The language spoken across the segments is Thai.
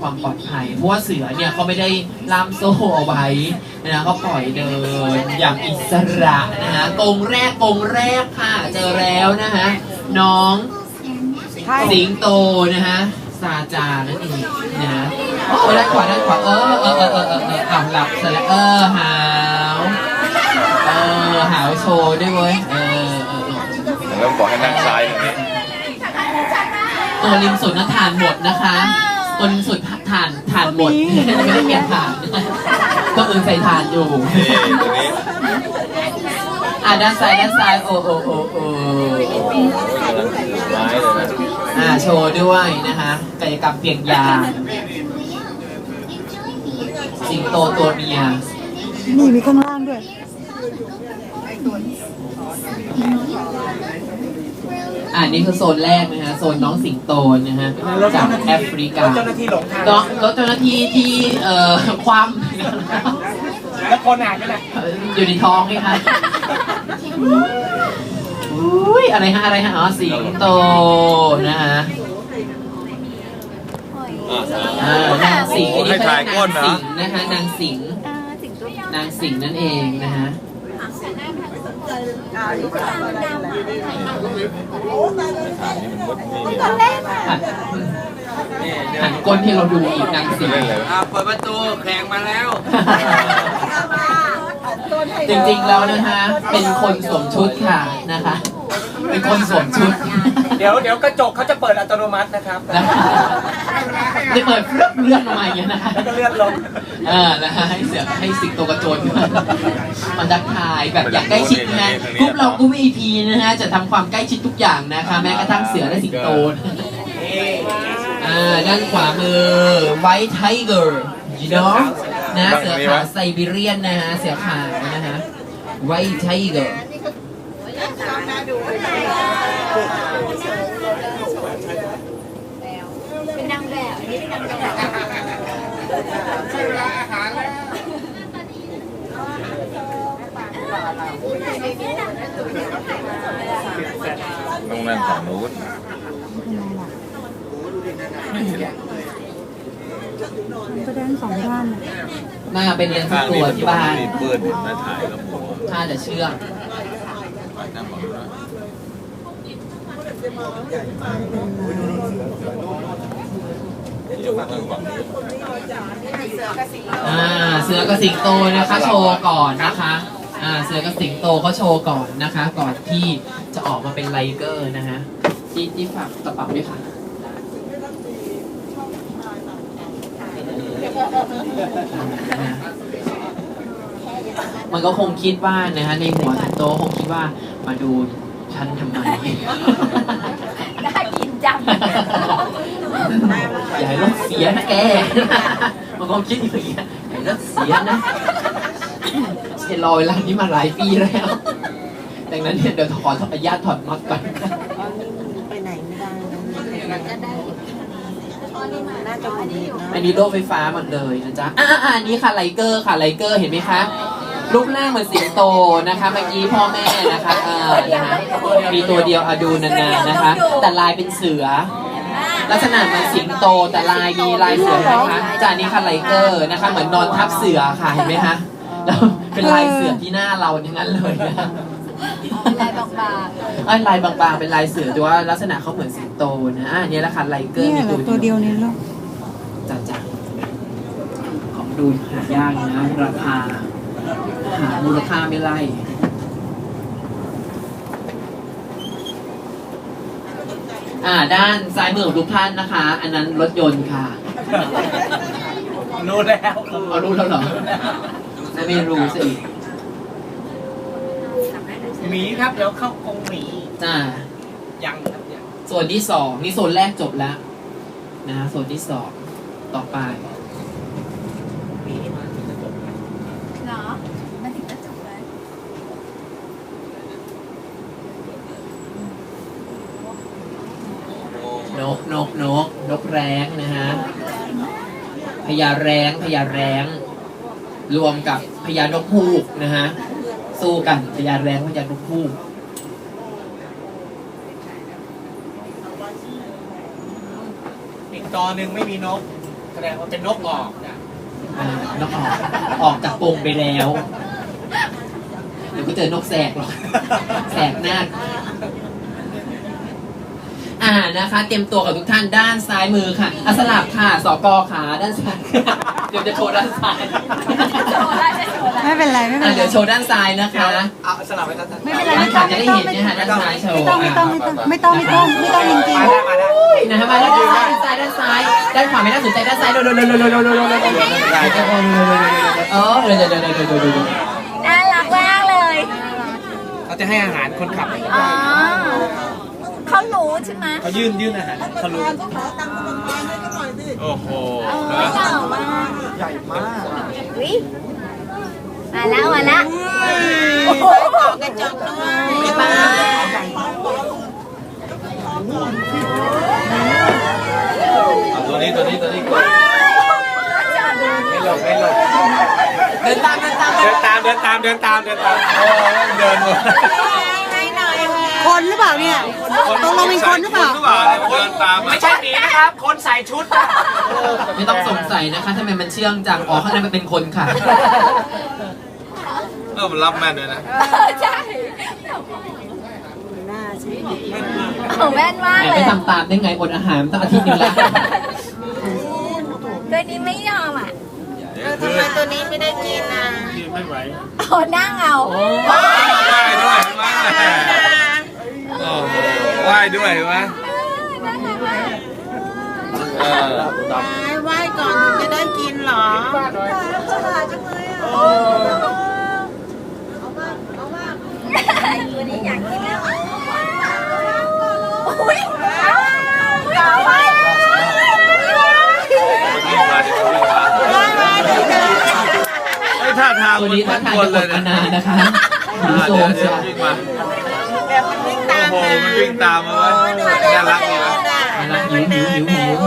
ความปลอดภัย เพราะว่าเสือเนี่ยเขาไม่ได้ล่ามโซ่เอาไว้นะเขาปล่อยเดินอย่างอิสระนะฮะกรงแรกกรงแรกค่ะ เจอแล้วนะฮะน้องสิงโตนะฮะซาจานั่นเองนะฮะโอ้ด้านขวาด้านขวาเออเออเออเออเออเอออ้าวหลับเสร็จแล้วเออหาวเออหาวโชว์ด้วยเว้ยเออเออเออผมก็บอกให้นั่งซ้ายตรงนี้ตัวริมสุดนะฐานหมดนะคะ ตัวริมสุดฐานฐานหมดไม่ได้เปลี่ยนฐานตัวอื่นใส่ฐานอยู่นี่ตัวนี้อะด้านซ้ายด้านซ้ายโอ้โอ้โอ้โอ้กำลังถือไม้เลยนะอ่าโชว์ด้วยนะคะกายกรรมเปลี่ยนยางสิงโตตัวเมียนี่มีข้างล่างด้วย อ่านี่คือโซนแรกนะฮะโซนน้องสิงโตนะฮะรถจาเจ้ากหน้าที่แอฟริการถเจ้าหน้าที่หลงทางน้องรถเจ้าหน้าที่ที่เอ่อคว่ำแล้วคนอ่านกันนะอยู่ในท้องไงคะอุ้ยอะไรฮะอะไรฮะอ๋อสิงโตนะฮะอะอ่านางสิงห์อันนี้ให้เขาถ่ายเรียก้กนนางเหรอสิงห์นะคะนางสิงห์นางสิงห์นั่นเองนะฮะอ่านี่มันมุดนี่ หันหันก้นให้เราดูอีกนางสิงเล่นห์เลยอะเปิดประตูแข่งมาแล้ว จริงๆแล้วนะคะ เป็นคนสวมชุดค่ะนะคะ เป็นคนสวมชุด เดี๋ยวเดี๋ยวกระจกเขาจะเปิดอัตโนมัตินะครับนะคะจะเปิดเลื่อนเลื่อนออกมาอย่างเงี้ยนะคะแล้วก็เลื่อนลงเออนะฮะให้เสือให้สิงโตกระโจนมันดักทายแบบอยากใกล้ชิดนะฮะกรุ๊ปเรากรุ๊ป EP นะฮะจะทำความใกล้ชิดทุกอย่างนะคะ แม้กระทั่งเสือและสิงโตอ่าด้านขวามือ White Tiger you know นะเสือขาวไซบีเรียนนะฮะเสือขาวนะฮะ White Tiger เป็นนางแบบอันนี้เป็นนางแบบ ต้องนั่งฝั่งนู้นก็ได้ทั้งสองด้านเลยน่าไปเรียนสักข้างตันี้วมันที่บ้านมีปืนเห็นไหมถ่ายแล้วหัวถ้าจะเชื่อไปนั่งฝั่งนู้น อ่าเสือกับสิงโตนะคะโชว์ก่อนนะคะอ่าเสือกับสิงโตเขาโชว์ก่อนนะคะ ก่อนที่จะออกมาเป็นไลเกอร์นะคะที่ที่ฝากกระเป๋าด้วยค่ะมันก็คงคิดว่านะคะในหัวสิงโตคงคิดว่ามาดูฉันทำไมน่ากินจัง อย่าให้รถเสียนะแกมันคงคิดอย่างนี้ยอย่าให้รถเสียนะเห็นรอเวลานี้มาหลายปีแล้ว ดังนั้นเนี่ยเดี๋ยวขออนุญาตถอดน็อตก่อนไปไหนไม่ได้น่าจะวันนี้นะอันนี้โลกไฟฟ้าหมดเลยนะจ๊ะ อ่าอันนี้ค่ะไลเกอร์ค่ะไลเกอร์เห็นไหมคะรูปร่างเหมือนสิงโตนะคะเมื่อกี้พ่อแม่นะคะเออนะคะมีตัวเดียวอะดูนานๆนะคะ แต่ลายเป็นเสือ ลักษณะเหมือนสิงโตแต่ลายมีลายเสือไหมคะจานนี้ค่ะไลเกอร์นะคะ เหมือนนอนทับเสือค่ะเห็นไหมคะแล้วเป็นลายเสือที่หน้าเราอย่างนั้นเลยนะลายบางเอ้ยลายบางๆ เป็นลายเสือแต่ว่าลักษณะเขาเหมือนสิงโตนะอ่าเนี่ยแหละค่ะไลเกอร์เนี่ยมีเหลือตัตัววเดีเดียยววในโลกจ้าจ้าของดูหายากนะราคาหามูลค่าไม่ไล่ อ่าด้านซ้ายมือของทุกท่านนะคะ อันนั้นรถยนต์ค่ะรู้แล้วเอารู้แล้วเหรอไม่รู้สิหมีครับเดี๋ยวเข้ากรงหมีจ้ายังครับยังส่วนที่สองนี่โซนแรกจบแล้วนะฮะโซนที่สองต่อไป เนาะมันถึงจะจบเลย นกนกนกนกแร้งนะฮะพ ญาแร้งพญาแร้งรวมกับพญานกฮูกนะฮะสู้กันพญาแร้งพญานกฮูกอีกตอหนึ่งไม่มีนกแสดงว่าเป็นนกออกนะอ่านกออกออกจากกรงไปแล้วเดี๋ยวก็เจอนกแสกหรอกแสกหน้า อ่านะคะ เตรียมตัวกับทุกท่านด้านซ้ายมือค่ะอะสลับค่ะสกอขาด้านซ้ายเดี๋ยวจะโชว์ด้านซ้ายไม่เป็นไรไม่เป็นไรเดี๋ยวโชว์ด้านซ้ายนะคะเอาสลับไปสั้ไม่เป็นไรไม่ต้ค่ะองจะไม่ได้ต้องเห็นเนี่ยค่ะด้านซ้ายโชว์ไม่ต้องไม่ต้องไม่ต้องไม่ต้องไม่ต้องจริงมาได้มาได้นะคะมาด้านซ้ายด้านซ้ายด้านซ้ายด้านขวาไม่น่าสนใจด้านซ้ายโดนโดนโดนโดนโดนโดนโดนเออเดี๋ยวเดี๋ยวเดี๋ยวเดี๋ยวเดี๋ยวน่ารักมากเลย เขาจะให้อาหารคนขับ อ๋อ เขารู้ใช่ไหมเขายื่นยื่นอาหารเขารู้โอ้โหเออเก่ามากใหญ่มากวิมาแล้วมาแล้วโอ้โหกระจกด้วยบ๊ายบายเอาตัวนี้ตัวนี้ตัวนี้ก่อนไม่หลบไม่หลบเดินตามเดินตามเดินตามเดินตามเดินตามเดินตามโอ้เดินหมดๆ คนหรือเปล่าเนี่ยตกลงเป็นคนหรือเปล่าหรือเปล่าเนี่ยเดินตามไม่ใช่หมีนะครับ คนใส่ชุดอะไม่ต้องสงสัยนะคะทำไมมันเชื่องจังอ๋อข้างในมันเป็นคนค่ะ เออมันรับแม่นเลยนะเออใช่ของแม่นมากแหมเลไม่ยอะทำตามได้ไงอดอาหารตั้งอาทิตย์หนึงแล้วตัวนี้ไม่ยอมอะทำไมตัวนี้โอ้นั่งเอาไหว้ด้วยเห็นไหมโอ้โหไหว้ ได้ด้วยวะเออไหว้ก่อนถึงจะได้กินหรอฉาดจังเลยอะเอาบ้าเอาบ้าวันนี้อยากกินแล้วโอ้ยเอาไปท่าทางวันนี้ท่าทางจะกดกันนานนะคะดูโซมใช่ไหม มาโอ้โหมันวิ่งตามมาเว้ยน่ารักดีนะมาละหิวหิวหิวหิว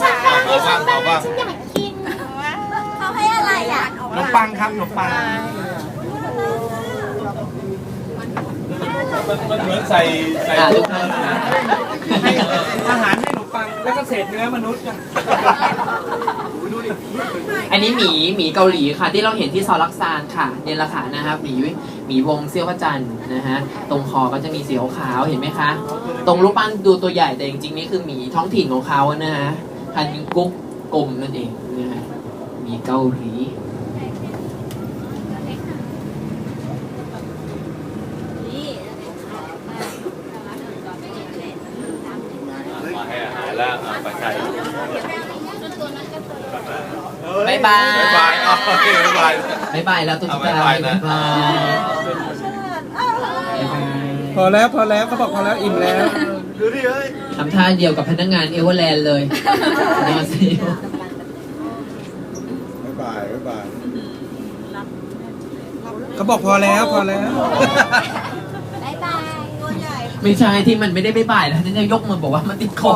ขอบ้างขอบ้างเขาให้อะไรอะขนมปังครับขนมปังมันเหมือนใส่ใส่อ่าทุทุกกท่านค่ะให้อาหารให้ขนมปังแล้วก็เศษเนื้อมนุษย์อะอันนี้หมีหมีเกาหลีค่ะ ที่เราเห็นที่ซอลักซานค่ะเนี่ยแหละค่ะนะครับหมีห มีวงเซี่ยวพระจันทร์นะฮะ ตรงคอก็จะมีสีขาวๆเห็นไหมคะ ตรงรูปปั้นดูตัวใหญ่แต่จริงๆนี่คือหมีท้องถิ่นของเขานะฮะฮันกุ๊กกลมนั่นเองนะฮะหมีเกาหลีมาให้อาหารแล้วเอาไปใส่บายบายบ๊ายบายอ๋อโอเคบ๊ายบายบายบายแล้วตุ๊กเอาตาบ๊ายบายนะบายบาย พอแล้วพอแล้วเขาบอกพอแล้วอิ่มแล้วทำท่าเดียวกับพนักงานเอเวอร์แลนด์เลยนอนสิบ๊ายบายบ๊ายบายเขาบอกพอแล้วพอแล้วบ๊ายบายไม่ใช่ที่มันไม่ได้บายบายแล้วนั่นจะยกมือบอกว่ามันติดคอ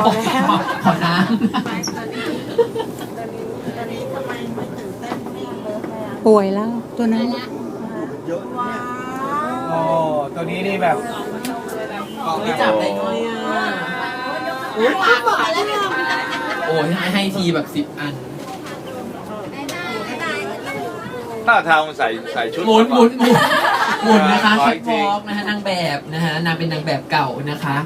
ขอขอน้ำป่วยแล้วตัวนั้นโอ้ตัวนี้นี่แบบ ไม่จับได้ด้วยอะโอ้ยให้ให้ทีแบบสิบอันท่าทางมันใส่ใส่ชุดหมุนหมุนหมุนหมุนนะคะขอแคอีทกทีวอล์กนะคะนางแบบนะฮะนางเป็นนางแบบเก่านะคะ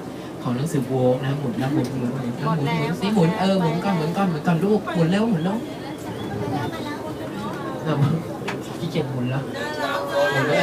ของหนังสือโวกนะหมุนแล้วหมุนหมุนหมุนแล้วหมุนหมุนสิหมุนเออหมุนก่อนหมุนก่อนหมุนก่อนลูกหมุนเร็วหมุนเร็วขี้เกียจหมุนแล้วหมุนแล้ว